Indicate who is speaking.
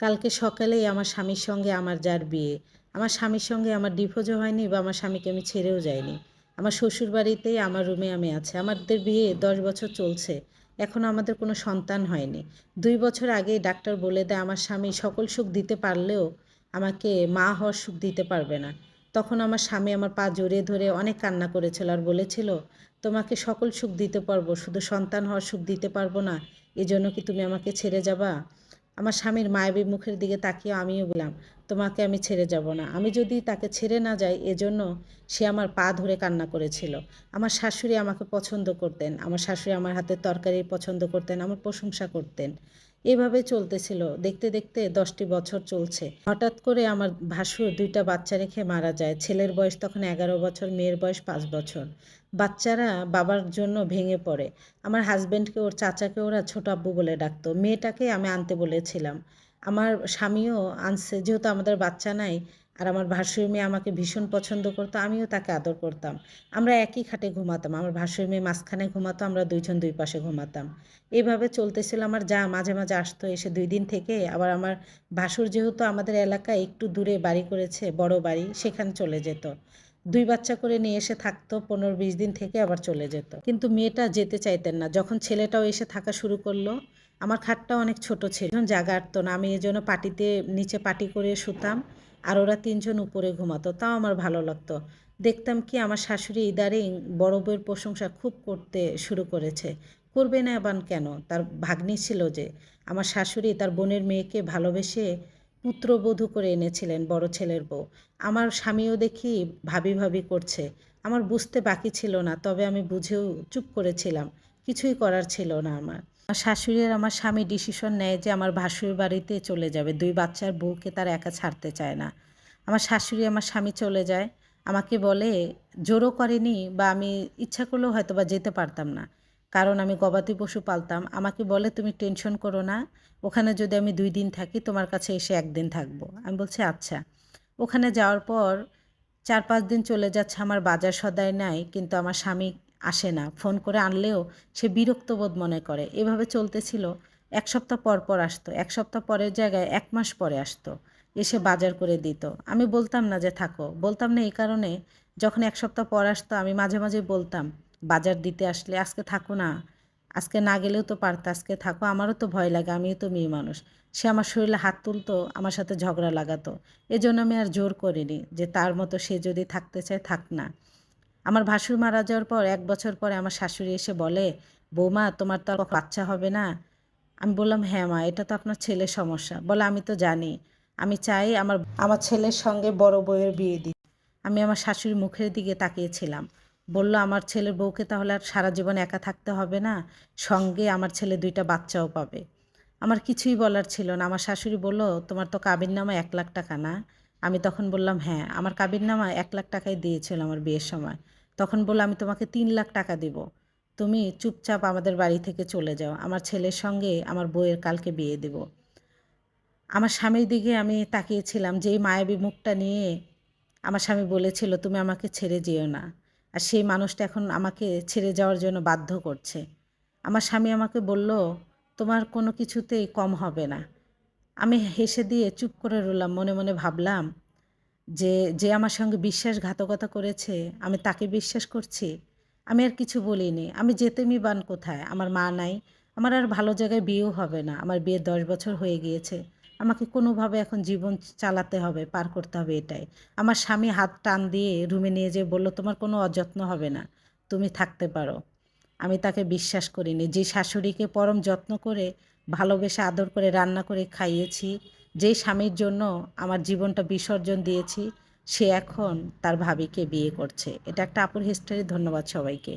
Speaker 1: কালকে সকালেই আমার স্বামীর সঙ্গে আমার যার বিয়ে। আমার স্বামীর সঙ্গে আমার ডিভোর্সও হয়নি বা আমার স্বামীকে আমি ছেড়েও যাইনি। আমার শ্বশুর বাড়িতেই আমার রুমে আমি আছি। আমাদের বিয়ে দশ বছর চলছে। এখনও আমাদের কোনো সন্তান হয়নি। দুই বছর আগেই ডাক্তার বলে দেয়, আমার স্বামী সকল সুখ দিতে পারলেও আমাকে মা হওয়ার সুখ দিতে পারবে না। তখন আমার স্বামী আমার পা জড়িয়ে ধরে অনেক কান্না করেছিল আর বলেছিল, তোমাকে সকল সুখ দিতে পারব, শুধু সন্তান হওয়ার সুখ দিতে পারব না। এজন্য কি তুমি আমাকে ছেড়ে যাবা? আমার স্বামীর মায়াবী মুখের দিকে তাকিয়ে আমিও বললাম, তোমাকে আমি ছেড়ে যাব না। আমি যদি তাকে ছেড়ে না যাই, এজন্য সে আমার পা ধরে কান্না করেছিল। আমার শাশুড়ি আমাকে পছন্দ করতেন। আমার শাশুড়ি আমার হাতে তরকারি পছন্দ করতেন, আমার প্রশংসা করতেন। এভাবে চলতেছিল। দেখতে দেখতে দশটি বছর চলছে। হঠাৎ করে আমার ভাসুর দুইটা বাচ্চা রেখে মারা যায়। ছেলের বয়স তখন এগারো বছর, মেয়ের বয়স পাঁচ বছর। বাচ্চারা বাবার জন্য ভেঙে পড়ে। আমার হাজব্যান্ডকে ওর চাচাকে ওরা ছোট আব্বু বলে ডাকতো। মেয়েটাকে আমি আনতে বলেছিলাম। আমার স্বামীও আনছে। যেহেতু আমাদের বাচ্চা নাই আর আমার ভাসুর মেয়ে আমাকে ভীষণ পছন্দ করতো, আমিও তাকে আদর করতাম। আমরা একই খাটে ঘুমাতাম, আমার ভাসুর মেয়ে মাঝখানে ঘুমাতো, আমরা দুইজন দুই পাশে ঘুমাতাম। এইভাবে চলতেছিল আমার যা মাঝে মাঝে আসতো, এসে দুই দিন থেকে আবার আমার ভাসুর যেহেতু আমাদের এলাকায় একটু দূরে বাড়ি করেছে, বড় বাড়ি, সেখানে চলে যেত। দুই বাচ্চা করে নিয়ে এসে থাকতো, পনেরো বিশ দিন থেকে আবার চলে যেত। কিন্তু মেয়েটা যেতে চাইতেন না, যখন ছেলেটাও এসে থাকা শুরু করল, আমার খাটটা অনেক ছোট ছিল জায়গা আটতো না, আমি এই জন্য পাটিতে, নিচে পাটি করে শুতাম। আর ওরা তিনজন উপরে ঘুমাতো, তাও আমার ভালো লাগতো। দেখতাম কি আমার শাশুড়ি ইদারিং বড় বউয়ের প্রশংসা খুব করতে শুরু করেছে। করবে না এবার কেন? তার ভাগ্নি ছিল যে, আমার শাশুড়ি তার বোনের মেয়েকে ভালোবেসে পুত্রবধূ করে এনেছিলেন বড় ছেলের বউ। আমার স্বামীও দেখি ভাবি ভাবি করছে। আমার বুঝতে বাকি ছিল না, তবে আমি বুঝেও চুপ করেছিলাম। কিছুই করার ছিল না আমার। শাশুড়ি আর আমার স্বামী ডিসিশন নেয় যে আমার ভাসুর বাড়িতে চলে যাবে। দুই বাচ্চার বউকে তার একা ছাড়তে চায় না। আমার শাশুড়ি আমার স্বামী চলে যায়। আমাকে বলে, জোরও করেনি বা আমি ইচ্ছা করলেও হয়তো বা যেতে পারতাম না। কারণ আমি গবাদি পশু পালতাম। আমাকে বলে, তুমি টেনশন করো না। ওখানে যদি আমি দুই দিন থাকি, তোমার কাছে এসে একদিন থাকব। আমি বলছি আচ্ছা। ওখানে যাওয়ার পর চার পাঁচ দিন চলে যাচ্ছে। আমার বাজার সদাই নাই, কিন্তু আমার স্বামী আসে না। ফোন করে আনলেও সে বিরক্ত বোধ মনে করে। এভাবে চলতেছিল। এক সপ্তাহ পর পর আসতো। এক সপ্তাহ পরের জায়গায় এক মাস পরে আসতো। এসে বাজার করে দিত। আমি বলতাম না যে থাকো। বলতাম না এই কারণে যখন এক সপ্তাহ পর আসতো, আমি মাঝে মাঝে বলতাম, বাজার দিতে আসলে আজকে থাকো না। আজকে না গেলেও তো পারত। আজকে থাকো। আমারও তো ভয় লাগে। আমিও তো মেয়ে মানুষ। সে আমার শরীরে হাত তুলতো, আমার সাথে ঝগড়া লাগাতো। এজন্য আমি আর জোর করিনি যে তার মতো সে যদি থাকতে চায়, থাক না। আমার ভাসুর মারা যাওয়ার পর, এক বছর পরে আমার শাশুড়ি এসে বলে, বৌমা, তোমার তো আর বাচ্চা হবে না? আমি বললাম হ্যাঁ মা, এটা তো আপনার ছেলের সমস্যা। বলে, আমি তো জানি। আমি চাই আমার আমার ছেলের সঙ্গে বড় বউয়ের বিয়ে দিই আমি আমার শাশুড়ির মুখের দিকে তাকিয়েছিলাম। বলল, আমার ছেলের বউকে তাহলে আর সারা জীবন একা থাকতে হবে না? সঙ্গে আমার ছেলে দুইটা বাচ্চাও পাবে। আমার কিছুই বলার ছিল না। আমার শাশুড়ি বলল, তোমার তো কাবির নামা এক লাখ টাকা না? আমি তখন বললাম হ্যাঁ আমার কাবির নামা এক লাখ টাকাই দিয়েছিল আমার বিয়ের সময়। তখন বলল, আমি তোমাকে তিন লাখ টাকা দিব। তুমি চুপচাপ আমাদের বাড়ি থেকে চলে যাও। আমার ছেলের সঙ্গে আমার বউয়ের কালকে বিয়ে দেব। আমার স্বামীর দিকে আমি তাকিয়েছিলাম যে এই মায়াবী মুখটা নিয়ে আমার স্বামী বলেছিল, তুমি আমাকে ছেড়ে যেও না। আর সেই মানুষটা এখন আমাকে ছেড়ে যাওয়ার জন্য বাধ্য করছে। আমার স্বামী আমাকে বলল, তোমার কোনো কিছুতেই কম হবে না। আমি হেসে দিয়ে চুপ করে রইলাম, মনে মনে ভাবলাম যে যে আমার সঙ্গে বিশ্বাসঘাতকতা করেছে, আমি তাকে বিশ্বাস করছি, আমি আর কিছু বলিনি, আমি যেতে বান কোথায়? আমার মা নাই, আমার আর ভালো জায়গায় বিয়েও হবে না, আমার বিয়ে দশ বছর হয়ে গিয়েছে, আমাকে কোনোভাবে এখন জীবন চালাতে হবে, পার করতে হবে এটাই। আমার স্বামী হাত টান দিয়ে রুমে নিয়ে যেয়ে বলল, তোমার কোনো অযত্ন হবে না, তুমি থাকতে পারো। আমি তাকে বিশ্বাস করিনি, যে শাশুড়িকে পরম যত্ন করে ভালোবেসে আদর করে রান্না করে খাইয়েছি। যেই স্বামীর জন্য আমার জীবনটা বিসর্জন দিয়েছি, সে এখন তার ভাবিকে বিয়ে করছে। এটা একটা আপুর হিস্টোরি ধন্যবাদ সবাইকে।